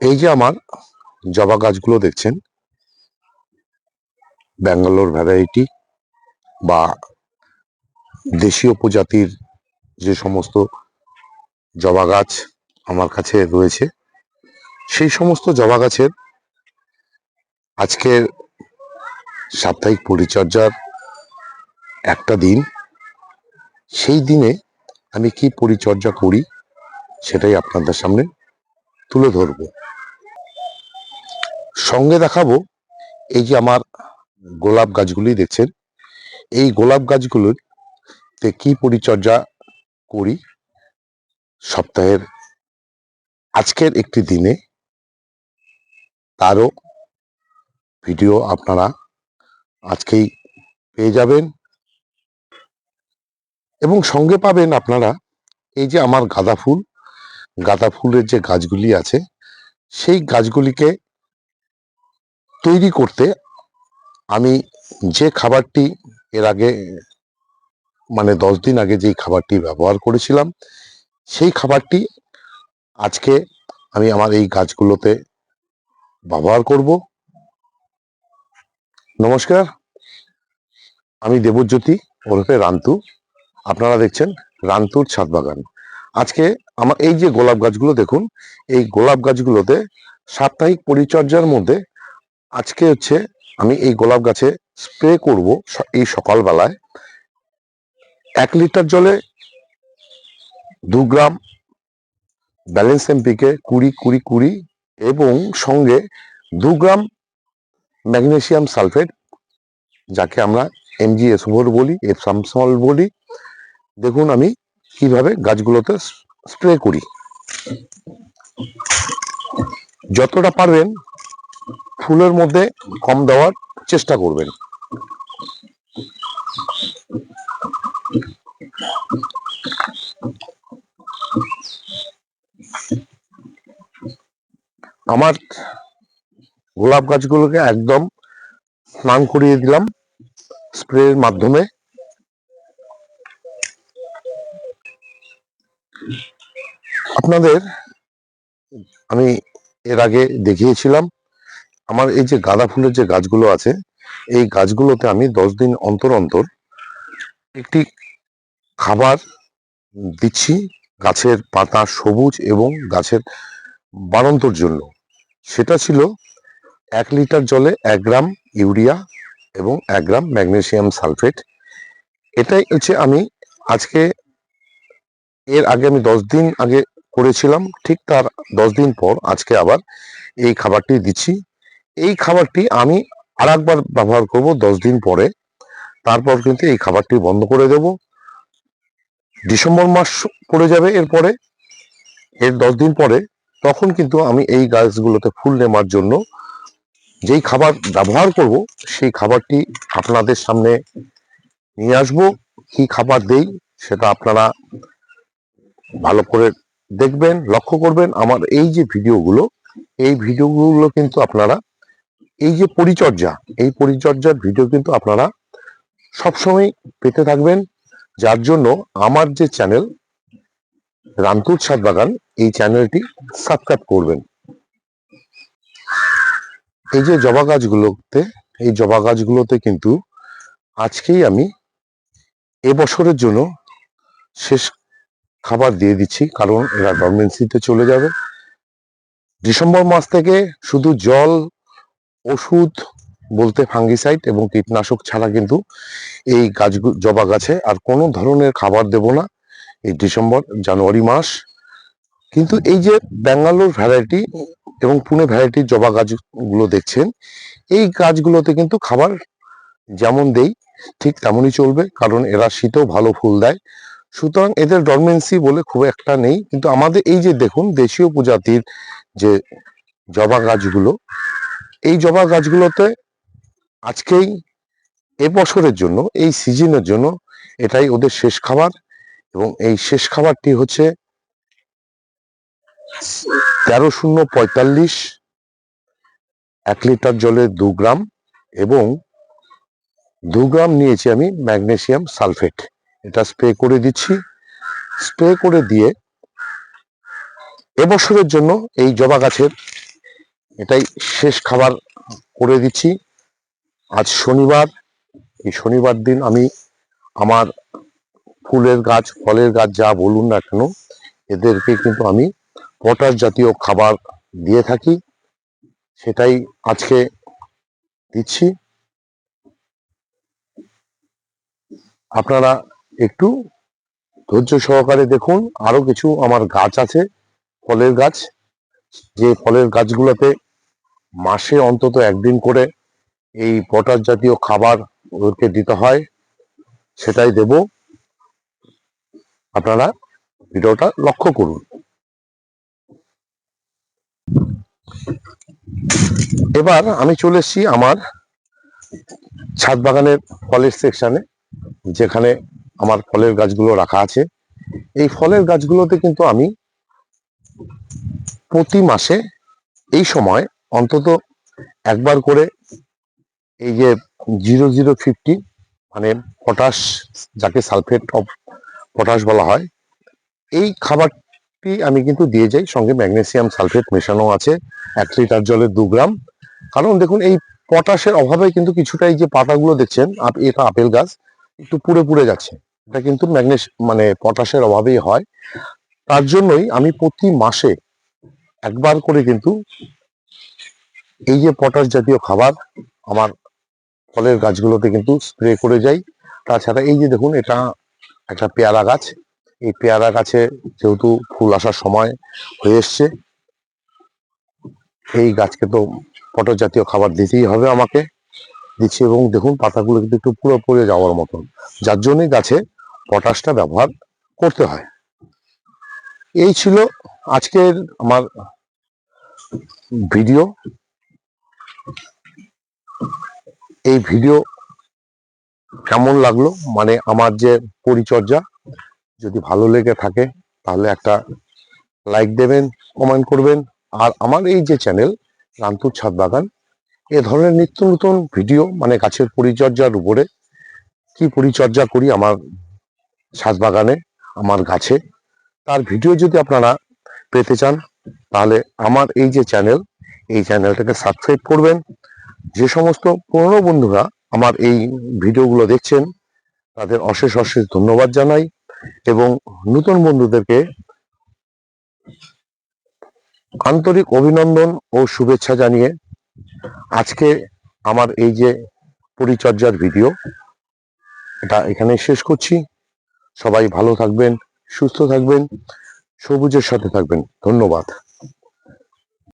এই যে আমার জবা গাছগুলো দেখছেন ব্যাঙ্গালোর ভ্যারাইটি বা দেশীয় প্রজাতির যে সমস্ত জবা গাছ আমার কাছে রয়েছে, সেই সমস্ত জবা গাছের আজকের সাপ্তাহিক পরিচর্যার একটা দিন, সেই দিনে আমি কি পরিচর্যা করি সেটাই আপনাদের সামনে তুলে ধরবো। সঙ্গে দেখাবো এই যে আমার গোলাপ গাছগুলি দেখছেন। এই গোলাপ গাছগুলোর তে কি পরিচর্যা করি সপ্তাহের আজকের একটি দিনে তারও ভিডিও আপনারা আজকেই পেয়ে যাবেন। এবং সঙ্গে পাবেন আপনারা এই যে আমার গাঁদা ফুল গাঁদা ফুলের যে গাছগুলি আছে, সেই গাছগুলিকে তৈরি করতে আমি যে খাবারটি এর আগে মানে দশ দিন আগে যেই খাবারটি ব্যবহার করেছিলাম, সেই খাবারটি আজকে আমি আমার এই গাছগুলোতে ব্যবহার করব। নমস্কার, আমি দেবজ্যোতি ওরফে রান্তু। আপনারা দেখছেন রান্তুর ছাদ বাগান। আজকে আমার এই যে গোলাপ গাছগুলো দেখুন, এই গোলাপ গাছগুলোতে সাপ্তাহিক পরিচর্যার মধ্যে আজকে হচ্ছে আমি এই গোলাপ গাছে স্প্রে করব এই সকালবেলায়। এক লিটার জলে দু গ্রাম ব্যালেন্স এমপিকে কুড়ি কুড়ি কুড়ি এবং সঙ্গে দু গ্রাম ম্যাগনেসিয়াম সালফেট, যাকে আমরা এমজিএসভোর বলি, এফ এপসামসল বলি। দেখুন আমি কীভাবে গাছগুলোতে স্প্রে করি। যতটা পারবেন ফুলের মধ্যে কম দেওয়ার চেষ্টা করবেন। আমার গোলাপ গাছগুলোকে একদম স্নান করিয়ে দিলাম স্প্রের মাধ্যমে। আপনাদের আমি এর আগে দেখিয়েছিলাম, আমার এই যে গাঁদা ফুলের যে গাছগুলো আছে, এই গাছগুলোতে আমি দশ দিন অন্তর অন্তর একটি খাবার দিচ্ছি গাছের পাতা সবুজ এবং গাছের বাড়ন্তর জন্য। সেটা ছিল এক লিটার জলে এক গ্রাম ইউরিয়া এবং এক গ্রাম ম্যাগনেসিয়াম সালফেট। এটাই হচ্ছে আমি আজকে এর আগে আমি দশ দিন আগে করেছিলাম, ঠিক তার দশ দিন পর আজকে আবার এই খাবারটি দিচ্ছি। এই খাবারটি আমি আর একবার ব্যবহার করব দশ দিন পরে। তারপর কিন্তু এই খাবারটি বন্ধ করে দেব। ডিসেম্বর মাস পড়ে যাবে এরপরে। এর দশ দিন পরে তখন কিন্তু আমি এই গাছগুলোতে ফুল নেওয়ার জন্য যেই খাবার ব্যবহার করব, সেই খাবারটি আপনাদের সামনে নিয়ে আসব। কি খাবার দেই সেটা আপনারা ভালো করে দেখবেন, লক্ষ্য করবেন আমার এই যে ভিডিওগুলো, এই ভিডিওগুলো কিন্তু আপনারা, এই যে পরিচর্যা, এই পরিচর্যার ভিডিও কিন্তু আপনারা সবসময় পেতে থাকবেন। যার জন্য আমার যে চ্যানেল রামতুর ছাদ বাগান, এই চ্যানেলটি সাবস্ক্রাইব করবেন। এই যে জবা গাছগুলোতে, এই জবা গাছগুলোতে কিন্তু আজকেই আমি এবছরের জন্য শেষ খাবার দিয়ে দিচ্ছি, কারণ এরা ডরমেন্সিতে চলে যাবে। ডিসেম্বর মাস থেকে শুধু জল, ওষুধ বলতে ফাঙ্গিসাইড এবং কীটনাশক ছাড়া কিন্তু এই গাছ, জবা গাছে আর কোনো ধরনের খাবার দেব না এই ডিসেম্বর, জানুয়ারি মাস। কিন্তু এই যে ব্যাঙ্গালোর ভ্যারাইটি এবং পুনে ভ্যারাইটির জবা গাছগুলো দেখছেন, এই গাছগুলোতে কিন্তু খাবার যেমন দেই, ঠিক তেমনই চলবে, কারণ এরা শীতেও ভালো ফুল দেয়। সুতরাং এদের ডরমেন্সি বলে খুব একটা নেই, কিন্তু আমাদের এই যে দেখুন দেশীয় প্রজাতির যে জবা গাছগুলো, এই জবা গাছগুলোতে আজকেই এবছরের জন্য, এই সিজনের জন্য এটাই ওদের শেষ খাবার এবং এই শেষ খাবারটি হচ্ছে তেরো শূন্য পঁয়তাল্লিশ এক লিটার জলে দু গ্রাম এবং দু গ্রাম নিয়েছি আমি ম্যাগনেসিয়াম সালফেট। এটা স্প্রে করে দিচ্ছি। স্প্রে করে দিয়ে এবছরের জন্য এই জবা গাছের এটাই শেষ খাবার করে দিচ্ছি। আজ শনিবার, এই শনিবার দিন আমি আমার ফুলের গাছ, ফলের গাছ যা বলুন না কেন, এদেরকে কিন্তু আমি পটাশ জাতীয় খাবার দিয়ে থাকি। সেটাই আজকে দিচ্ছি। আপনারা একটু ধৈর্য সহকারে দেখুন, আরও কিছু আমার গাছ আছে, ফলের গাছ। যে ফলের গাছগুলোতে মাসে অন্তত একদিন করে এই পটাশ জাতীয় খাবার ওদেরকে দিতে হয়, সেটাই দেব। আপনারা ভিডিওটা লক্ষ্য করুন। এবার আমি চলে আমার ছাদ বাগানের ফলের সেকশনে, যেখানে আমার ফলের গাছগুলো রাখা আছে। এই ফলের গাছগুলোতে কিন্তু আমি প্রতি মাসে এই সময় অন্তত একবার করে এই যে জিরো জিরো ফিফটি মানে পটাশ যাকে সালফেট অফ পটাশ বলা হয়, এই খাবারটি আমি কিন্তু দিয়ে যাই। সঙ্গে ম্যাগনেসিয়াম সালফেট মেশানো আছে, এক লিটার জলে দু গ্রাম। কারণ দেখুন, এই পটাশের অভাবে কিন্তু কিছুটা এই যে পাতাগুলো দেখছেন এটা আপেল গাছ, একটু পুড়ে পুড়ে যাচ্ছে। এটা কিন্তু ম্যাগনেস মানে পটাশের অভাবেই হয়। তার জন্যই আমি প্রতি মাসে একবার করে কিন্তু এই যে পটাশ জাতীয় খাবার আমার ফলের গাছগুলোতে কিন্তু স্প্রে করে যাই। তাছাড়া এই যে দেখুন, এটা একটা পেয়ারা গাছ। এই পেয়ারা গাছে যেহেতু ফুল আসার সময় হয়ে এসছে, এই গাছকে তো পটাশ জাতীয় খাবার দিতেই হবে আমাকে। দিচ্ছি এবং দেখুন, পাতাগুলো কিন্তু একটু পুরো পড়ে যাওয়ার মতন। যার জন্যই গাছে পটাশটা ব্যবহার করতে হয়। এই ছিল আজকের আমার ভিডিও। এই ভিডিও কেমন লাগল? মানে আমার যে পরিচর্যা, যদি ভালো লেগে থাকে, তাহলে একটা লাইক দেবেন, কমেন্ট করবেন। আর আমার এই যে চ্যানেল রান্তুর ছাদ বাগান, এ ধরনের নিত্য নতুন ভিডিও মানে গাছের পরিচর্যার উপরে কি পরিচর্যা করি, আমার ছাদ বাগানে আমার গাছে। তার ভিডিও যদি আপনারা পেতে চান, তাহলে আমার এই যে চ্যানেল, এই চ্যানেলটাকে সাবস্ক্রাইব করবেন। যে সমস্ত পুরনো বন্ধুরা আমার এই ভিডিওগুলো দেখছেন, তাদের অশেষ অশেষ ধন্যবাদ জানাই এবং নতুন বন্ধুদেরকে আন্তরিক অভিনন্দন ও শুভেচ্ছা জানিয়ে আজকে আমার এই যে পরিচর্যার ভিডিও, এটা এখানে শেষ করছি। সবাই ভালো থাকবেন সুস্থ থাকবেন সবুজের সাথে থাকবেন। ধন্যবাদ।